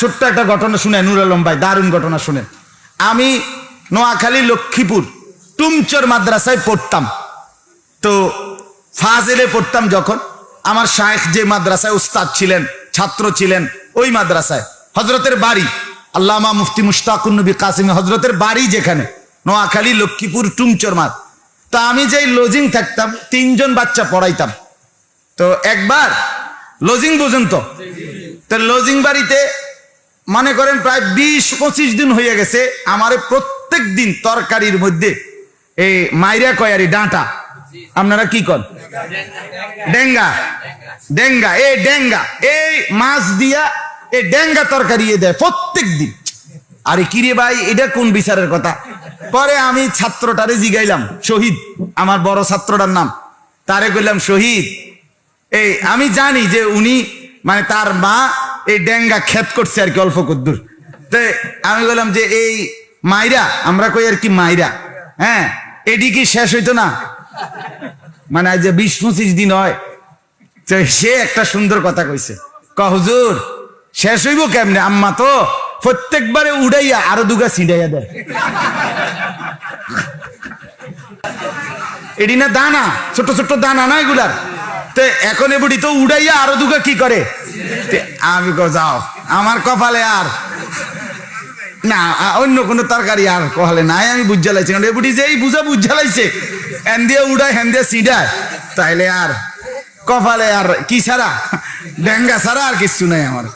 ছোট্ট একটা ঘটনা শুনে, নুর আলম ভাই, দারুণ ঘটনা শুনেন আমি নোয়াখালী লক্ষ্মীপুর, টুমচর মাদ্রাসায় পড়তাম। তো ফাজেলে পড়তাম যখন, আমার শায়েখ যে মাদ্রাসায় উস্তাদ ছিলেন, ছাত্র ছিলেন, ওই মাদ্রাসায় হজরতের বাড়ি, আল্লামা মুফতি মুশতাকুন নবী কাসিম হজরতের বাড়ি যেখানে, নোয়াখালী লক্ষ্মীপুর টুমচর মাদ তো আমি যেই লজিং থাকতাম, তিনজন বাচ্চা পড়াইতাম। তো একবার লজিং বুঝেন তো? তো লজিং বাড়িতে মনে করেন প্রায় বিশ, পঁচিশ দিন হয়ে গেছে, আমারে প্রত্যেক দিন তরকারির মধ্যে এই মাইরা কয়ারি, ডাঁটা। আপনারা কি কন? ডেঙ্গা। ডেঙ্গা এই ডেঙ্গা। এই মাছ দিয়া এই ডেঙ্গা তরকারি দেয় প্রত্যেক দিন। আরে কিরে ভাই, এটা কোন বিচারের কথা? পরে আমি ছাত্রটারে জিগাইলাম, শহীদ, আমার বড় ছাত্রটার নাম। তারে কইলাম, শহীদ, এই আমি জানি যে উনি মানে তার মা এই ডেঙ্গা ক্ষেত করছে আর কি অল্প কদ্দুর। তো আমি বললাম যে এই মাইরা, আমরা কই আর কি মাইরা? হ্যাঁ এটি কি শেষ হইতো না? মানে আজ যে বিশ পঁচিশ দিন হয়। তো সে একটা সুন্দর কথা কইছে। ক, হুজুর, শেষ হইব কেমনে? আম্মা তো প্রত্যেকবারে উড়াইয়া আরও দুগা ছিঁড়াইয়া দেয়। এডি না দানা? ছোট ছোট দানা না এগুলার? তো এখন এবুড়ি তো উড়াইয়া আরও দুগা কি করে? আমি কো যাও। আমার কপালে আর না অন্য কোনো তরকারি আর কপালে নাই, আমি বুঝা লাইছি, কারণ এবুড়ি যেই বুঝা বুঝা লাইছে। হ্যান দিয়ে উড়ায় হ্যান দিয়ে সিডায় তাইলে আর কপালে আর কি ছাড়া? ডেঙ্গা ছাড়া আর কিছু নাই আমার।